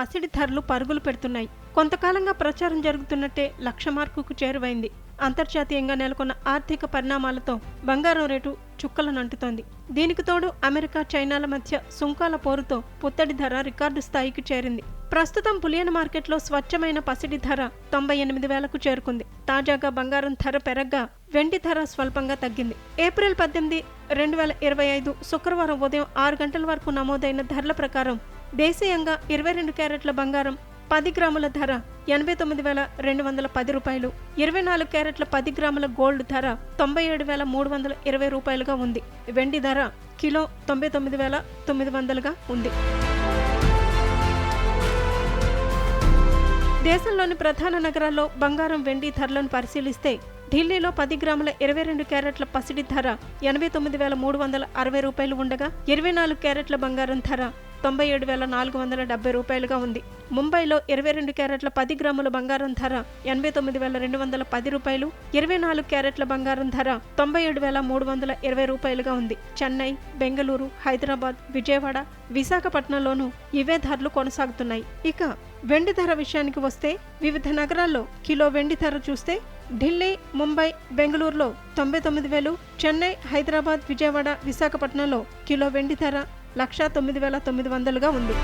పసిడి ధరలు పరుగులు పెడుతున్నాయి. కొంతకాలంగా ప్రచారం జరుగుతున్నట్టే లక్ష మార్కుకు చేరువైంది. అంతర్జాతీయంగా నెలకొన్న ఆర్థిక పరిణామాలతో బంగారం రేటు చుక్కలను అంటుతోంది దీనికి తోడు అమెరికా చైనాల మధ్య సుంకాల పోరుతో పుత్తడి ధర రికార్డు స్థాయికి చేరింది. ప్రస్తుతం పులియన్ మార్కెట్లో స్వచ్ఛమైన పసిడి ధర తొంభై ఎనిమిది వేలకు చేరుకుంది. తాజాగా బంగారం ధర పెరగ్గా వెండి ధర స్వల్పంగా తగ్గింది. ఏప్రిల్ పద్దెనిమిది రెండు వేల ఇరవై ఐదు శుక్రవారం ఉదయం ఆరు గంటల వరకు నమోదైన ధరల ప్రకారం దేశీయంగా ఇరవై రెండు క్యారెట్ల బంగారం పది గ్రాముల ధర ఎనభై తొమ్మిది వేల రెండు వందల పది రూపాయలు. ఇరవై నాలుగు క్యారెట్ల పది గ్రాముల గోల్డ్ ధర తొంభై ఏడు వేల మూడు వందల ఇరవై రూపాయలుగా ఉంది. వెండి ధర కిలో తొంభై తొమ్మిది వేల తొమ్మిది వందలుగా ఉంది. దేశంలోని ప్రధాన నగరాల్లో బంగారం వెండి ధరలను పరిశీలిస్తే ఢిల్లీలో పది గ్రాముల ఇరవై రెండు క్యారెట్ల పసిడి ధర ఎనభై తొమ్మిది వేల మూడు వందల అరవై రూపాయలు ఉండగా ఇరవై నాలుగు క్యారెట్ల బంగారం ధర తొంభై ఏడు వేల నాలుగు వందల డెబ్బై రూపాయలుగా ఉంది. ముంబైలో ఇరవై రెండు క్యారెట్ల పది గ్రాముల బంగారం ధర ఎనభై తొమ్మిది వేల రెండు వందల పది రూపాయలు ఇరవై నాలుగు క్యారెట్ల బంగారం ధర తొంభై ఏడు వేల మూడు వందల ఇరవై రూపాయలుగా ఉంది. చెన్నై బెంగళూరు హైదరాబాద్ విజయవాడ విశాఖపట్నంలోనూ ఇవే ధరలు కొనసాగుతున్నాయి. ఇక వెండి ధర విషయానికి వస్తే వివిధ నగరాల్లో కిలో వెండి ధర చూస్తే ఢిల్లీ ముంబై బెంగళూరులో తొంభై తొమ్మిది వేలు చెన్నై హైదరాబాద్ విజయవాడ విశాఖపట్నంలో కిలో వెండి ధర లక్షా తొమ్మిది వేల తొమ్మిది వందలుగా ఉంది